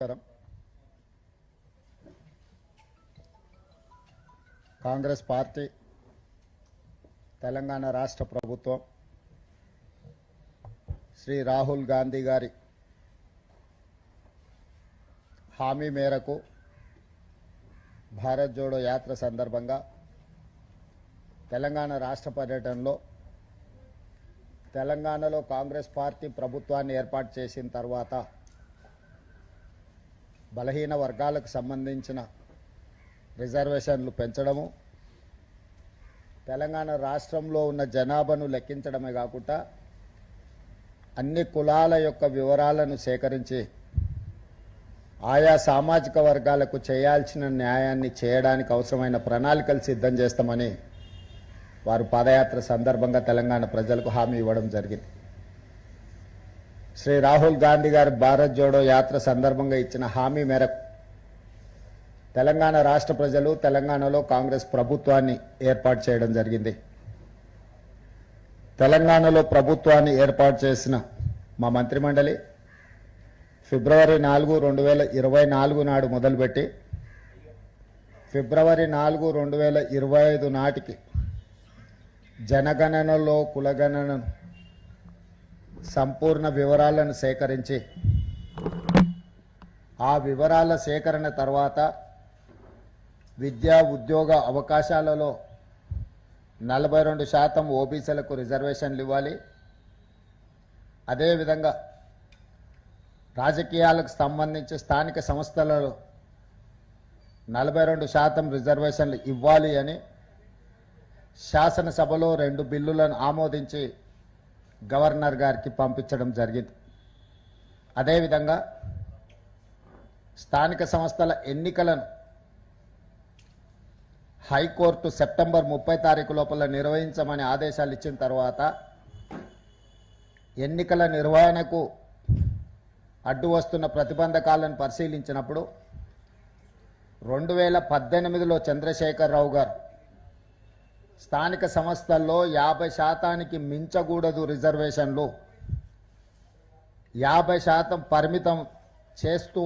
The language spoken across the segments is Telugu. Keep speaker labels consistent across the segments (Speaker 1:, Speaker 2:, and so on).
Speaker 1: నమస్కారం. కాంగ్రెస్ పార్టీ తెలంగాణ రాష్ట్ర ప్రభుత్వం శ్రీ రాహుల్ గాంధీ గారి హామీ మేరకు భారత్ జోడో యాత్ర సందర్భంగా తెలంగాణ రాష్ట్ర పర్యటనలో తెలంగాణలో కాంగ్రెస్ పార్టీ ప్రభుత్వాన్ని ఏర్పాటు చేసిన తర్వాత బలహీన వర్గాలకు సంబంధించిన రిజర్వేషన్లు పెంచడము తెలంగాణ రాష్ట్రంలో ఉన్న జనాభాను లెక్కించడమే కాకుండా అన్ని కులాల యొక్క వివరాలను సేకరించి ఆయా సామాజిక వర్గాలకు చేయాల్సిన న్యాయాన్ని చేయడానికి అవసరమైన ప్రణాళికలు సిద్ధం చేస్తామని వారు పాదయాత్ర సందర్భంగా తెలంగాణ ప్రజలకు హామీ ఇవ్వడం జరిగింది. శ్రీ రాహుల్ గాంధీ గారి భారత్ జోడో యాత్ర సందర్భంగా ఇచ్చిన హామీ మేరకు తెలంగాణ రాష్ట్ర ప్రజలు తెలంగాణలో కాంగ్రెస్ ప్రభుత్వాన్ని ఏర్పాటు చేయడం జరిగింది. తెలంగాణలో ప్రభుత్వాన్ని ఏర్పాటు చేసిన మా మంత్రిమండలి ఫిబ్రవరి నాలుగు రెండు వేల ఇరవై నాలుగు నాడు మొదలుపెట్టి ఫిబ్రవరి నాలుగు రెండు వేల ఇరవై ఐదు నాటికి జనగణనలో కులగణనను సంపూర్ణ వివరాలను సేకరించి ఆ వివరాల సేకరణ తర్వాత విద్యా ఉద్యోగ అవకాశాలలో నలభై రెండు శాతం ఓబీసీలకు రిజర్వేషన్లు ఇవ్వాలి. అదేవిధంగా రాజకీయాలకు సంబంధించి స్థానిక సంస్థలలో నలభై రెండు శాతం రిజర్వేషన్లు ఇవ్వాలి అని శాసనసభలో రెండు బిల్లులను ఆమోదించి గవర్నర్ గారికి పంపించడం జరిగింది. అదేవిధంగా స్థానిక సంస్థల ఎన్నికలను హైకోర్టు సెప్టెంబర్ ముప్పై తారీఖు లోపల నిర్వహించమని ఆదేశాలు ఇచ్చిన తర్వాత ఎన్నికల నిర్వహణకు అడ్డు వస్తున్న ప్రతిబంధకాలను పరిశీలించినప్పుడు రెండు వేల పద్దెనిమిదిలో చంద్రశేఖరరావు గారు స్థానిక సంస్థల్లో యాభై శాతానికి మించకూడదు రిజర్వేషన్లు. యాభై శాతం పరిమితం చేస్తూ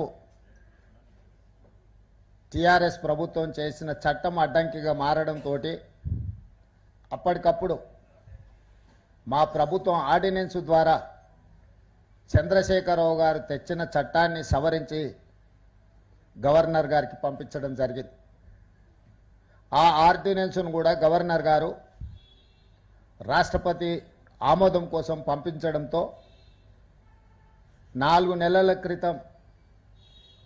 Speaker 1: టిఆర్ఎస్ ప్రభుత్వం చేసిన చట్టం అడ్డంకిగా మారడంతో అప్పటికప్పుడు మా ప్రభుత్వం ఆర్డినెన్స్ ద్వారా చంద్రశేఖరరావు గారు తెచ్చిన చట్టాన్ని సవరించి గవర్నర్ గారికి పంపించడం జరిగింది. ఆ ఆర్డినెన్స్ను కూడా గవర్నర్ గారు రాష్ట్రపతి ఆమోదం కోసం పంపించడంతో నాలుగు నెలల క్రితం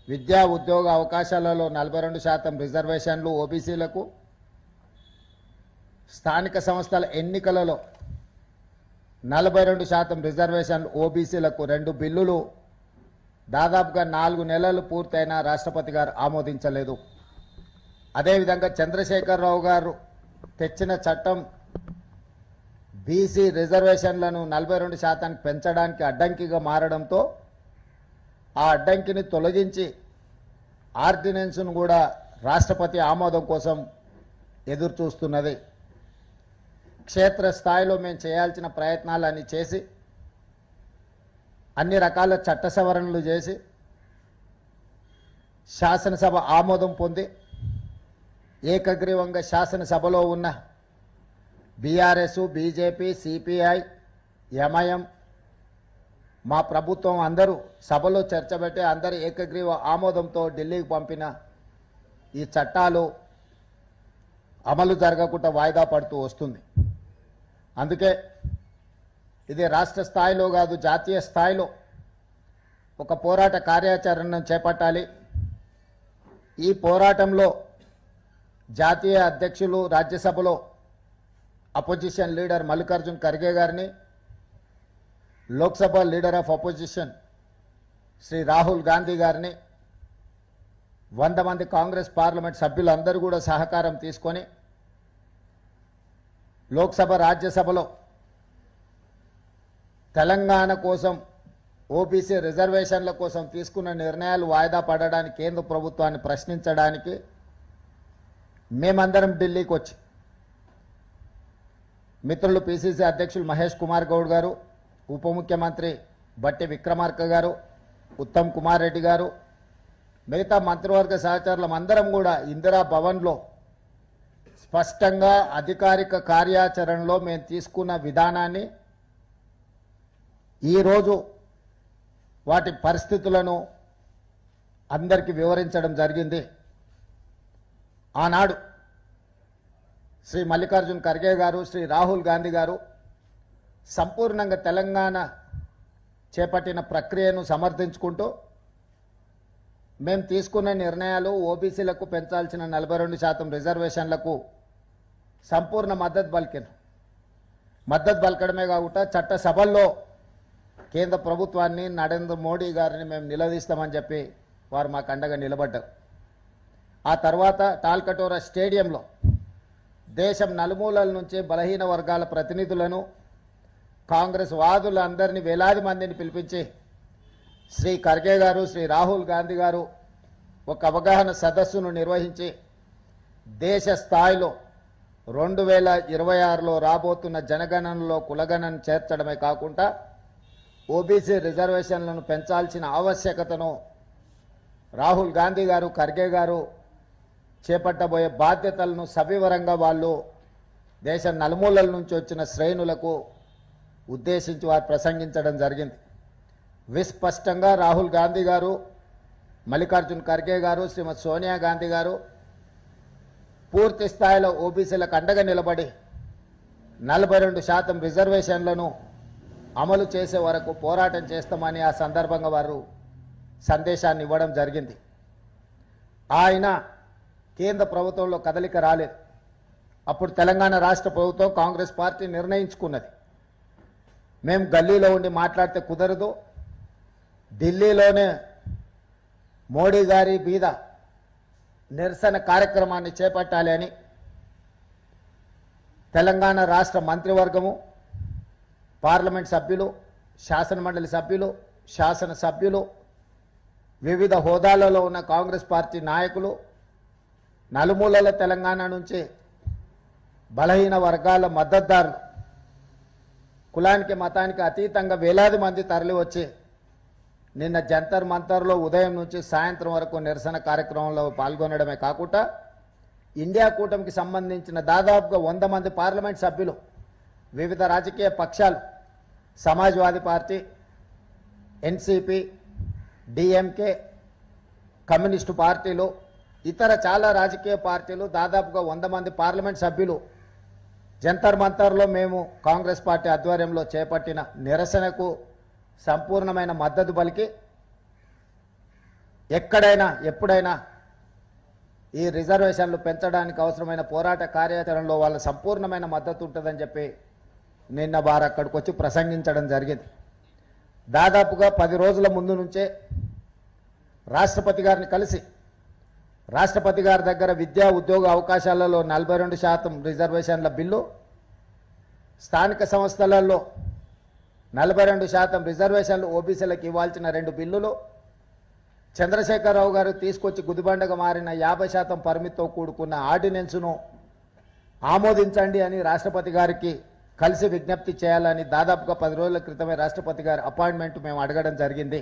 Speaker 1: విద్యా ఉద్యోగ అవకాశాలలో నలభై రెండు శాతం రిజర్వేషన్లు ఓబీసీలకు స్థానిక సంస్థల ఎన్నికలలో నలభై రెండు శాతం రిజర్వేషన్లు ఓబీసీలకు రెండు బిల్లులు దాదాపుగా నాలుగు నెలలు పూర్తయినా రాష్ట్రపతి గారు ఆమోదించలేదు. అదేవిధంగా చంద్రశేఖరరావు గారు తెచ్చిన చట్టం బీసీ రిజర్వేషన్లను నలభై రెండు శాతానికి పెంచడానికి అడ్డంకిగా మారడంతో ఆ అడ్డంకిని తొలగించి ఆర్డినెన్స్ను కూడా రాష్ట్రపతి ఆమోదం కోసం ఎదురు చూస్తున్నది క్షేత్రస్థాయిలో మేము చేయాల్సిన ప్రయత్నాలన్నీ చేసి అన్ని రకాల చట్ట సవరణలు చేసి శాసనసభ ఆమోదం పొంది ఏకగ్రీవంగా శాసనసభలో ఉన్న బీఆర్ఎస్ బీజేపీ సిపిఐ ఎంఐఎం మా ప్రభుత్వం అందరూ సభలో చర్చ పెట్టి అందరి ఏకగ్రీవ ఆమోదంతో ఢిల్లీకి పంపిన ఈ చట్టాలు అమలు జరగకుండా వాయిదా పడుతూ వస్తుంది. అందుకే ఇది రాష్ట్ర స్థాయిలో కాదు జాతీయ స్థాయిలో ఒక పోరాట కార్యాచరణను చేపట్టాలి. ఈ పోరాటంలో జాతీయ అధ్యక్షులు రాజ్యసభలో అపోజిషన్ లీడర్ మల్లికార్జున్ ఖర్గే గారిని Lok Sabha leader of opposition Shri Rahul Gandhi గారిని వంద మంది కాంగ్రెస్ పార్లమెంట్ సభ్యులందరూ కూడా సహకారం తీసుకొని లోక్సభ రాజ్యసభలో తెలంగాణ కోసం ఓబీసీ రిజర్వేషన్ల కోసం తీసుకున్న నిర్ణయాలు వాయిదా పడడానికి కేంద్ర ప్రభుత్వాన్ని ప్రశ్నించడానికి మేమందరం ఢిల్లీకి వచ్చి మిత్రులు పిసిసి అధ్యక్షులు మహేష్ కుమార్ గౌడ్ గారు ఉప ముఖ్యమంత్రి బట్టి విక్రమార్క గారు ఉత్తమ్ కుమార్ రెడ్డి గారు మిగతా మంత్రివర్గ సహచరులం అందరం కూడా ఇందిరా భవన్లో స్పష్టంగా అధికారిక కార్యాచరణలో మేము తీసుకున్న విధానాన్ని ఈరోజు వాటి పరిస్థితులను అందరికీ వివరించడం జరిగింది. ఆనాడు శ్రీ మల్లికార్జున్ ఖర్గే గారు శ్రీ రాహుల్ గాంధీ గారు సంపూర్ణంగా తెలంగాణ చేపట్టిన ప్రక్రియను సమర్థించుకుంటూ మేము తీసుకున్న నిర్ణయాలు ఓబీసీలకు పెంచాల్సిన నలభై రెండు శాతం రిజర్వేషన్లకు సంపూర్ణ మద్దతు పలికారు మద్దతు పలకడమే కాకుండా చట్టసభల్లో కేంద్ర ప్రభుత్వాన్ని నరేంద్ర మోడీ గారిని మేము నిలదీస్తామని చెప్పి వారు మాకు అండగా నిలబడ్డారు. ఆ తర్వాత టాల్కటోరా స్టేడియంలో దేశం నలుమూలల నుంచి బలహీన వర్గాల ప్రతినిధులను కాంగ్రెస్ వాదులందరినీ వేలాది మందిని పిలిపించి శ్రీ ఖర్గే గారు శ్రీ రాహుల్ గాంధీ గారు ఒక అవగాహన సదస్సును నిర్వహించి దేశ స్థాయిలో రెండు వేల ఇరవై ఆరులో రాబోతున్న జనగణనలో కులగణన చేర్చడమే కాకుండా ఓబీసీ రిజర్వేషన్లను పెంచాల్సిన ఆవశ్యకతను రాహుల్ గాంధీ గారు ఖర్గే గారు చేపట్టబోయే బాధ్యతలను సవివరంగా వాళ్ళు దేశ నలుమూలల నుంచి వచ్చిన శ్రేణులకు ఉద్దేశించి వారు ప్రసంగించడం జరిగింది. విస్పష్టంగా రాహుల్ గాంధీ గారు మల్లికార్జున్ ఖర్గే గారు శ్రీమతి సోనియా గాంధీ గారు పూర్తి స్థాయిలో ఓబీసీలకు అండగా నిలబడి నలభై రెండు శాతం రిజర్వేషన్లను అమలు చేసే వరకు పోరాటం చేస్తామని ఆ సందర్భంగా వారు సందేశాన్ని ఇవ్వడం జరిగింది. ఆయన కేంద్ర ప్రభుత్వంలో కదలిక రాలేదు. అప్పుడు తెలంగాణ రాష్ట్ర ప్రభుత్వం కాంగ్రెస్ పార్టీ నిర్ణయించుకున్నది. మేము గల్లీలో ఉండి మాట్లాడితే కుదరదు. ఢిల్లీలోనే మోడీ గారి మీద నిరసన కార్యక్రమాన్ని చేపట్టాలి అని తెలంగాణ రాష్ట్ర మంత్రివర్గము పార్లమెంట్ సభ్యులు శాసనమండలి సభ్యులు శాసన సభ్యులు వివిధ హోదాలలో ఉన్న కాంగ్రెస్ పార్టీ నాయకులు నలుమూలల తెలంగాణ నుంచి బలహీన వర్గాల మద్దతుదారులు కులానికి మతానికి అతీతంగా వేలాది మంది తరలి వచ్చి నిన్న జంతర్ మంతర్లో ఉదయం నుంచి సాయంత్రం వరకు నిరసన కార్యక్రమంలో పాల్గొనడమే కాకుండా ఇండియా కూటమికి సంబంధించిన దాదాపుగా వంద మంది పార్లమెంట్ సభ్యులు వివిధ రాజకీయ పక్షాలు Samajwadi party NCP DMK communist పార్టీలు ఇతర చాలా రాజకీయ పార్టీలు దాదాపుగా వంద మంది పార్లమెంట్ సభ్యులు. జంతర్ మంతర్లో మేము కాంగ్రెస్ పార్టీ ఆధ్వర్యంలో చేపట్టిన నిరసనకు సంపూర్ణమైన మద్దతు పలికి ఎక్కడైనా ఎప్పుడైనా ఈ రిజర్వేషన్లు పెంచడానికి అవసరమైన పోరాట కార్యాచరణలో వాళ్ళ సంపూర్ణమైన మద్దతు ఉంటుందని చెప్పి నిన్న వారు అక్కడికి వచ్చి ప్రసంగించడం జరిగింది. దాదాపుగా పది రోజుల ముందు నుంచే రాష్ట్రపతి గారిని కలిసి రాష్ట్రపతి గారి దగ్గర విద్యా ఉద్యోగ అవకాశాలలో నలభై రెండు శాతం రిజర్వేషన్ల బిల్లు స్థానిక సంస్థలలో నలభై రెండు శాతం రిజర్వేషన్లు ఓబీసీలకు ఇవ్వాల్సిన రెండు బిల్లులు చంద్రశేఖరరావు గారు తీసుకొచ్చి గుదిబండగా మారిన యాభై శాతం పరిమితితో కూడుకున్న ఆర్డినెన్స్ను ఆమోదించండి అని రాష్ట్రపతి గారికి కలిసి విజ్ఞప్తి చేయాలని దాదాపుగా పది రోజుల క్రితమే రాష్ట్రపతి గారి అపాయింట్మెంట్ మేము అడగడం జరిగింది.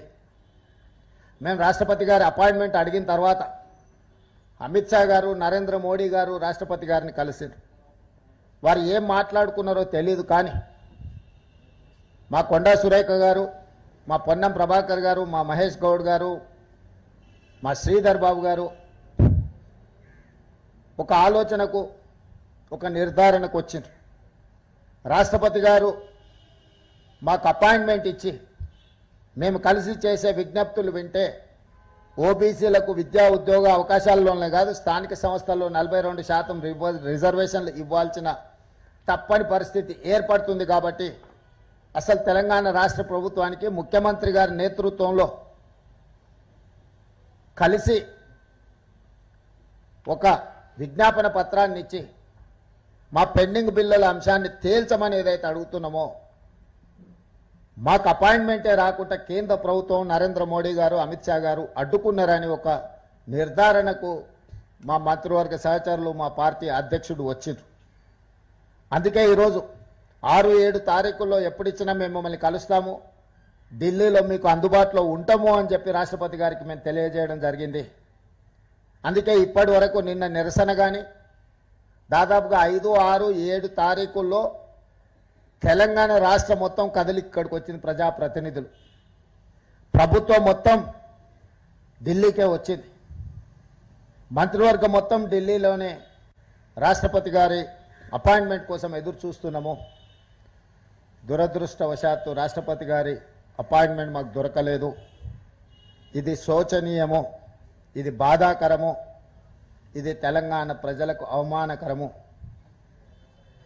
Speaker 1: మేము రాష్ట్రపతి గారి అపాయింట్మెంట్ అడిగిన తర్వాత అమిత్ షా గారు నరేంద్ర మోడీ గారు రాష్ట్రపతి గారిని కలిసారు వారు ఏం మాట్లాడుకున్నారో తెలియదు కానీ మా కొండా సురేఖ గారు మా పొన్నం ప్రభాకర్ గారు మా మహేష్ గౌడ్ గారు మా శ్రీధర్ బాబు గారు ఒక ఆలోచనకు ఒక నిర్ధారణకు వచ్చిండ్రు. రాష్ట్రపతి గారు మాకు అపాయింట్మెంట్ ఇచ్చి మేము కలిసి చేసే విజ్ఞప్తులు వింటే ఓబీసీలకు విద్యా ఉద్యోగ అవకాశాల్లోనే కాదు స్థానిక సంస్థల్లో నలభై రెండు శాతం రివ- రిజర్వేషన్లు ఇవ్వాల్సిన తప్పని పరిస్థితి ఏర్పడుతుంది కాబట్టి అసలు తెలంగాణ రాష్ట్ర ప్రభుత్వానికి ముఖ్యమంత్రి గారి నేతృత్వంలో కలిసి ఒక విజ్ఞాపన పత్రాన్ని ఇచ్చి మా పెండింగ్ బిల్లుల అంశాన్ని తేల్చమని ఏదైతే అడుగుతున్నామో మాకు అపాయింట్మెంటే రాకుండా కేంద్ర ప్రభుత్వం నరేంద్ర మోడీ గారు అమిత్ షా గారు అడ్డుకున్నారని ఒక నిర్ధారణకు మా మంత్రివర్గ సహచరులు మా పార్టీ అధ్యక్షుడు వచ్చిండ్రు అందుకే ఈరోజు ఆరు ఏడు తారీఖుల్లో ఎప్పుడిచ్చినా మేము మిమ్మల్ని కలుస్తాము. ఢిల్లీలో మీకు అందుబాటులో ఉంటాము అని చెప్పి రాష్ట్రపతి గారికి మేము తెలియజేయడం జరిగింది. అందుకే ఇప్పటి వరకు నిన్న నిరసన కానీ దాదాపుగా ఐదు ఆరు ఏడు తారీఖుల్లో తెలంగాణ రాష్ట్రం మొత్తం కదలి ఇక్కడికి వచ్చింది ప్రజాప్రతినిధులు. ప్రభుత్వం మొత్తం ఢిల్లీకే వచ్చింది. మంత్రివర్గం మొత్తం ఢిల్లీలోనే రాష్ట్రపతి గారి అపాయింట్మెంట్ కోసం ఎదురు చూస్తున్నాము. దురదృష్టవశాత్తు రాష్ట్రపతి గారి అపాయింట్మెంట్ మాకు దొరకలేదు. ఇది శోచనీయము ఇది బాధాకరము ఇది తెలంగాణ ప్రజలకు అవమానకరము.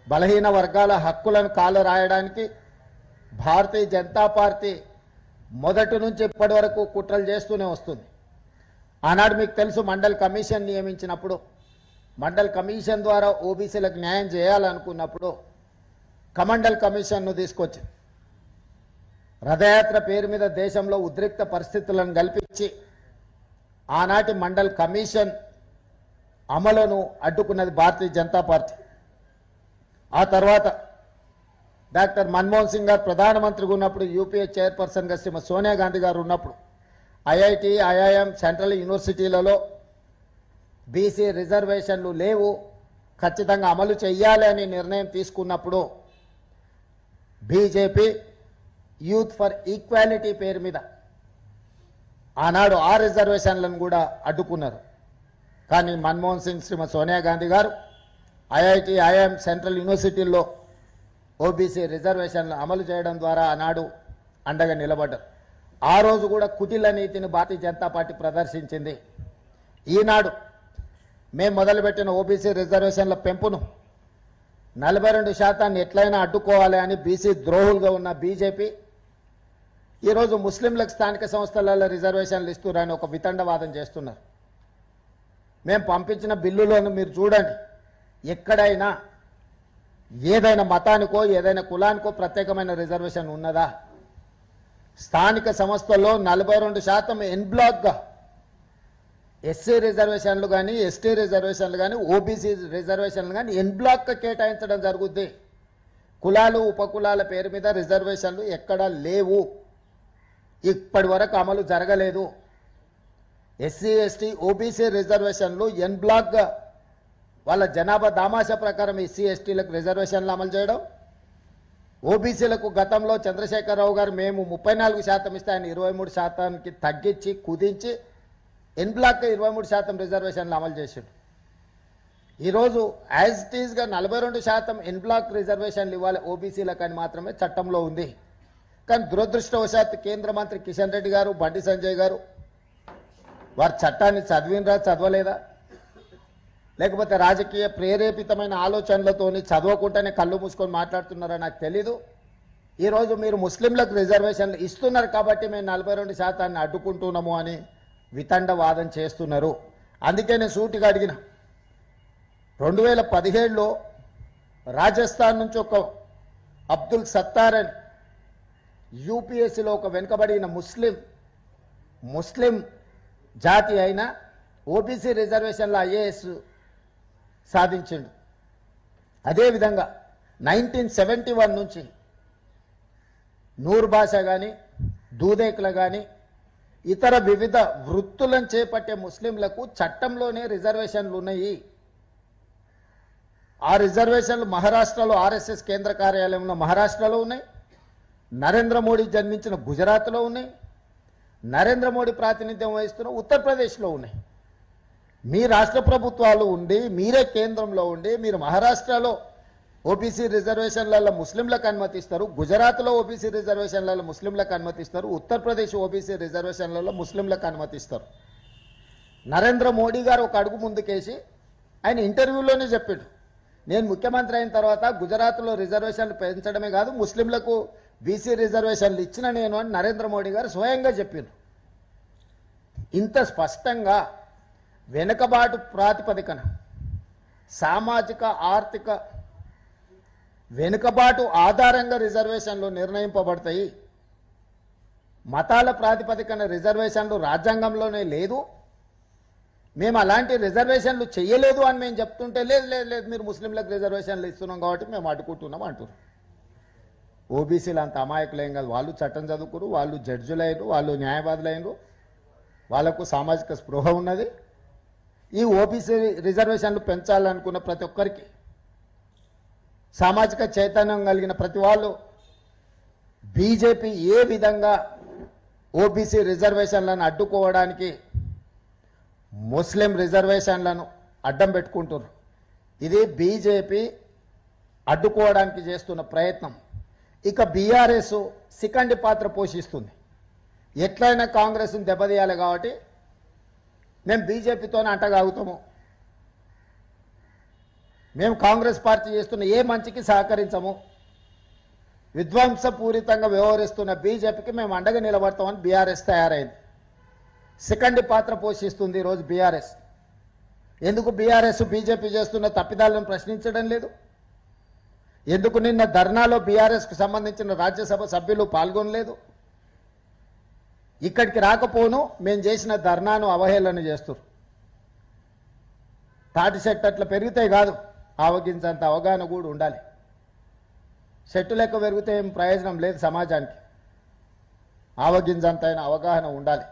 Speaker 1: బలహీన వర్గాల హక్కులను కాలు రాయడానికి భారతీయ జనతా పార్టీ మొదటి నుంచి ఇప్పటి వరకు కుట్రలు చేస్తూనే వస్తుంది. ఆనాడు మీకు తెలుసు మండల్ కమిషన్ నియమించినప్పుడు మండల్ కమిషన్ ద్వారా ఓబీసీలకు న్యాయం చేయాలనుకున్నప్పుడు కమండల్ కమిషన్ను తీసుకొచ్చి రథయాత్ర పేరు మీద దేశంలో ఉద్రిక్త పరిస్థితులను కల్పించి ఆనాటి మండల్ కమిషన్ అమలును అడ్డుకున్నది భారతీయ జనతా పార్టీ. ఆ తర్వాత డాక్టర్ మన్మోహన్ సింగ్ గారు ప్రధానమంత్రిగా ఉన్నప్పుడు యూపీఏ చైర్పర్సన్గా శ్రీమతి సోనియా గాంధీ గారు ఉన్నప్పుడు ఐఐటి ఐఐఎం సెంట్రల్ యూనివర్సిటీలలో బీసీ రిజర్వేషన్లు లేవు ఖచ్చితంగా అమలు చేయాలి అని నిర్ణయం తీసుకున్నప్పుడు బీజేపీ యూత్ ఫర్ ఈక్వాలిటీ పేరు మీద ఆనాడు ఆ రిజర్వేషన్లను కూడా అడ్డుకున్నారు. కానీ మన్మోహన్ సింగ్ శ్రీమతి సోనియా గాంధీ గారు ఐఐటి ఐఎం సెంట్రల్ యూనివర్సిటీల్లో ఓబీసీ రిజర్వేషన్లు అమలు చేయడం ద్వారా ఆనాడు అండగా నిలబడ్డారు. ఆ రోజు కూడా కుటిల నీతిని భారతీయ జనతా పార్టీ ప్రదర్శించింది. ఈనాడు మేము మొదలుపెట్టిన ఓబీసీ రిజర్వేషన్ల పెంపును నలభై రెండు శాతాన్ని ఎట్లయినా అడ్డుకోవాలి అని బీసీ ద్రోహులుగా ఉన్న బీజేపీ ఈరోజు ముస్లింలకు స్థానిక సంస్థలలో రిజర్వేషన్లు ఇస్తున్నారని ఒక వితండవాదం చేస్తున్నారు. మేము పంపించిన బిల్లులను మీరు చూడండి. ఎక్కడైనా ఏదైనా మతానికో ఏదైనా కులానికో ప్రత్యేకమైన రిజర్వేషన్ ఉన్నదా? స్థానిక సంస్థల్లో నలభై రెండు శాతం ఎన్బ్లాక్గా ఎస్సీ రిజర్వేషన్లు కానీ ఎస్టీ రిజర్వేషన్లు కానీ ఓబీసీ రిజర్వేషన్లు కానీ ఎన్బ్లాక్ కేటాయించడం జరుగుద్ది. కులాలు ఉపకులాల పేరు మీద రిజర్వేషన్లు ఎక్కడా లేవు. ఇప్పటి వరకు అమలు జరగలేదు. ఎస్సీ ఎస్టీ ఓబీసీ రిజర్వేషన్లు ఎన్బ్లాక్గా వాళ్ళ జనాభా దామాషా ప్రకారం ఎస్సీ ఎస్టీలకు రిజర్వేషన్లు అమలు చేయడం. ఓబీసీలకు గతంలో చంద్రశేఖరరావు గారు మేము ముప్పై నాలుగు శాతం ఇస్తే ఆయన ఇరవై మూడు శాతానికి తగ్గించి కుదించి ఎన్ బ్లాక్ ఇరవై మూడు శాతం రిజర్వేషన్లు అమలు చేసిండు. ఈరోజు యాజ్ ఇట్ నలభై రెండు శాతం ఎన్ బ్లాక్ రిజర్వేషన్లు ఇవ్వాలి ఓబీసీలకు అని మాత్రమే చట్టంలో ఉంది. కానీ దురదృష్టవశాత్తు కేంద్ర మంత్రి కిషన్ రెడ్డి గారు బండి సంజయ్ గారు వారు చట్టాన్ని చదివినరా చదవలేదా? లేకపోతే రాజకీయ ప్రేరేపితమైన ఆలోచనలతోని చదవకుండానే కళ్ళు మూసుకొని మాట్లాడుతున్నారో నాకు తెలీదు. ఈరోజు మీరు ముస్లింలకు రిజర్వేషన్లు ఇస్తున్నారు కాబట్టి మేము నలభై రెండు శాతాన్ని అడ్డుకుంటున్నాము అని వితండవాదం చేస్తున్నారు. అందుకే నేను సూటిగా అడిగిన. రెండు వేల పదిహేడులో రాజస్థాన్ నుంచి ఒక అబ్దుల్ సత్తార్ అని యూపీఎస్సీలో ఒక వెనుకబడిన ముస్లిం ముస్లిం జాతి అయిన ఓబీసీ రిజర్వేషన్లో ఐఏఎస్ సాధించిండు. అదేవిధంగా నైన్టీన్ సెవెంటీ వన్ నుంచి నూర్ భాష కానీ దూదేకుల కానీ ఇతర వివిధ వృత్తులను చేపట్టే ముస్లింలకు చట్టంలోనే రిజర్వేషన్లు ఉన్నాయి. ఆ రిజర్వేషన్లు మహారాష్ట్రలో ఆర్ఎస్ఎస్ కేంద్ర కార్యాలయంలో మహారాష్ట్రలో ఉన్నాయి. నరేంద్ర మోడీ జన్మించిన గుజరాత్లో ఉన్నాయి. నరేంద్ర మోడీ ప్రాతినిధ్యం వహిస్తున్న ఉత్తరప్రదేశ్లో ఉన్నాయి. మీ రాష్ట్ర ప్రభుత్వాలు ఉండి మీరే కేంద్రంలో ఉండి మీరు మహారాష్ట్రలో ఓబీసీ రిజర్వేషన్లలో ముస్లింలకు అనుమతిస్తారు గుజరాత్లో ఓబీసీ రిజర్వేషన్లలో ముస్లింలకు అనుమతిస్తారు ఉత్తరప్రదేశ్ ఓబీసీ రిజర్వేషన్లలో ముస్లింలకు అనుమతిస్తారు. నరేంద్ర మోడీ గారు ఒక అడుగు ముందుకేసి ఆయన ఇంటర్వ్యూలోనే చెప్పాడు. నేను ముఖ్యమంత్రి అయిన తర్వాత గుజరాత్లో రిజర్వేషన్లు పెంచడమే కాదు ముస్లింలకు బీసీ రిజర్వేషన్లు ఇచ్చిన నేను అని నరేంద్ర మోడీ గారు స్వయంగా చెప్పారు. ఇంత స్పష్టంగా వెనుకబాటు ప్రాతిపదికన సామాజిక ఆర్థిక వెనుకబాటు ఆధారంగా రిజర్వేషన్లు నిర్ణయింపబడతాయి. మతాల ప్రాతిపదికన రిజర్వేషన్లు రాజ్యాంగంలోనే లేదు. మేము అలాంటి రిజర్వేషన్లు చేయలేదు అని మేము చెప్తుంటే లేదు లేదు లేదు మీరు ముస్లింలకు రిజర్వేషన్లు ఇస్తున్నాం కాబట్టి మేము అడ్డుకుంటున్నాం అంటున్నాం ఓబీసీలు అంత అమాయకులేం కాదు. వాళ్ళు చట్టం చదువుకురు వాళ్ళు జడ్జులైనరు వాళ్ళు న్యాయవాదులైనరు. వాళ్ళకు సామాజిక స్పృహ ఉన్నది. ఈ ఓబీసీ రిజర్వేషన్లు పెంచాలనుకున్న ప్రతి ఒక్కరికి సామాజిక చైతన్యం కలిగిన ప్రతి వాళ్ళు బీజేపీ ఏ విధంగా ఓబీసీ రిజర్వేషన్లను అడ్డుకోవడానికి ముస్లిం రిజర్వేషన్లను అడ్డం పెట్టుకుంటున్నారు. ఇది బీజేపీ అడ్డుకోవడానికి చేస్తున్న ప్రయత్నం. ఇక బీఆర్ఎస్ సికండి పాత్ర పోషిస్తుంది. ఎట్లయినా కాంగ్రెస్ని దెబ్బతీయాలి కాబట్టి మేము బీజేపీతోనే అంటగాగుతాము మేము కాంగ్రెస్ పార్టీ చేస్తున్న ఏ మంచికి సహకరించము. విధ్వంసపూరితంగా వ్యవహరిస్తున్న బీజేపీకి మేము అండగా నిలబడతామని బీఆర్ఎస్ తయారైంది. సెకండ్ పాత్ర పోషిస్తుంది ఈరోజు బీఆర్ఎస్. ఎందుకు బీఆర్ఎస్ బీజేపీ చేస్తున్న తప్పిదాలను ప్రశ్నించడం లేదు? ఎందుకు నిన్న ధర్నాలో బీఆర్ఎస్కు సంబంధించిన రాజ్యసభ సభ్యులు పాల్గొనలేదు? ఇక్కడికి రాకపోను మేము చేసిన ధర్నాను అవహేళన చేస్తారు తాటి చెట్టు అట్లా పెరిగితే కాదు ఆవగించంత అవగాహన కూడా ఉండాలి. చెట్టు లెక్క పెరిగితే ఏం ప్రయోజనం లేదు సమాజానికి. ఆవగింజంతైన అవగాహన ఉండాలి.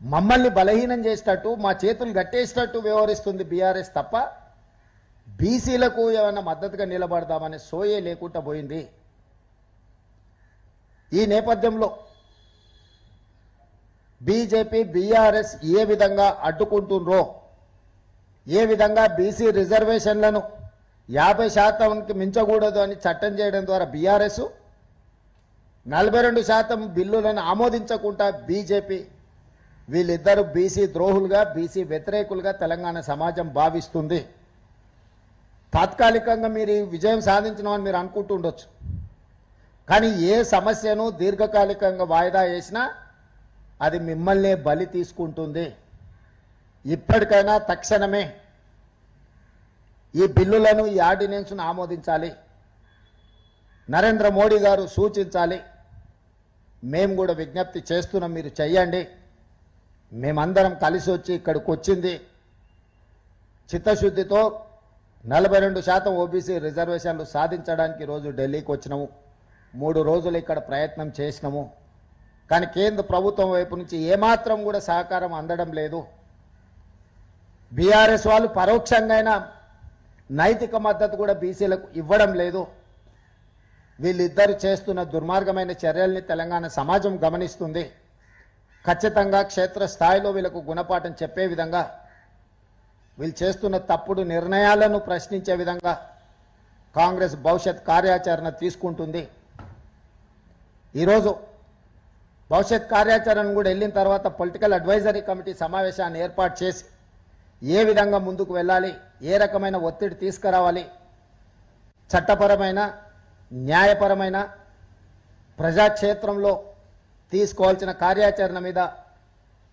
Speaker 1: మమ్మల్ని బలహీనం చేసేటట్టు మా చేతులు గట్టేసేటట్టు వ్యవహరిస్తుంది బీఆర్ఎస్ తప్ప బీసీలకు ఏమైనా మద్దతుగా నిలబడదామనే సోయే లేకుండా పోయింది. ఈ నేపథ్యంలో బీజేపీ బీఆర్ఎస్ ఏ విధంగా అడ్డుకుంటుండ్రో ఏ విధంగా బీసీ రిజర్వేషన్లను యాభై శాతంకి మించకూడదు అని చట్టం చేయడం ద్వారా బీఆర్ఎస్ నలభై రెండు శాతం బిల్లులను ఆమోదించకుండా బీజేపీ వీళ్ళిద్దరు బీసీ ద్రోహులుగా బీసీ వ్యతిరేకులుగా తెలంగాణ సమాజం భావిస్తుంది. తాత్కాలికంగా మీరు విజయం సాధించడం మీరు అనుకుంటుండొచ్చు. కానీ ఏ సమస్యను దీర్ఘకాలికంగా వాయిదా వేసినా అది మిమ్మల్నే బలి తీసుకుంటుంది. ఇప్పటికైనా తక్షణమే ఈ బిల్లులను ఈ ఆర్డినెన్స్ను ఆమోదించాలి. నరేంద్ర మోడీ గారు సూచించాలి. మేము కూడా విజ్ఞప్తి చేస్తున్నాం మీరు చెయ్యండి. మేమందరం కలిసి వచ్చి ఇక్కడికి వచ్చింది. చిత్తశుద్ధితో నలభై రెండు శాతం ఓబీసీ రిజర్వేషన్లు సాధించడానికి రోజు ఢిల్లీకి వచ్చినాము. మూడు రోజులు ఇక్కడ ప్రయత్నం చేసినాము. కానీ కేంద్ర ప్రభుత్వం వైపు నుంచి ఏమాత్రం కూడా సహకారం అందడం లేదు. బీఆర్ఎస్ వాళ్ళు పరోక్షంగా నైతిక మద్దతు కూడా బీసీలకు ఇవ్వడం లేదు. వీళ్ళిద్దరు చేస్తున్న దుర్మార్గమైన చర్యల్ని తెలంగాణ సమాజం గమనిస్తుంది. ఖచ్చితంగా క్షేత్రస్థాయిలో వీళ్ళకు గుణపాఠం చెప్పే విధంగా వీళ్ళు చేస్తున్న తప్పుడు నిర్ణయాలను ప్రశ్నించే విధంగా కాంగ్రెస్ భవిష్యత్ కార్యాచరణ తీసుకుంటుంది. ఈరోజు భవిష్యత్ కార్యాచరణ కూడా వెళ్ళిన తర్వాత పొలిటికల్ అడ్వైజరీ కమిటీ సమావేశాన్ని ఏర్పాటు చేసి ఏ విధంగా ముందుకు వెళ్ళాలి ఏ రకమైన ఒత్తిడి తీసుకురావాలి చట్టపరమైన న్యాయపరమైన ప్రజాక్షేత్రంలో తీసుకోవాల్సిన కార్యాచరణ మీద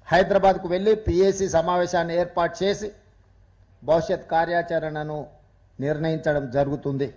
Speaker 1: హైదరాబాద్కు వెళ్ళి పిఏసి సమావేశాన్ని ఏర్పాటు చేసి భవిష్యత్ కార్యాచరణను నిర్ణయించడం జరుగుతుంది.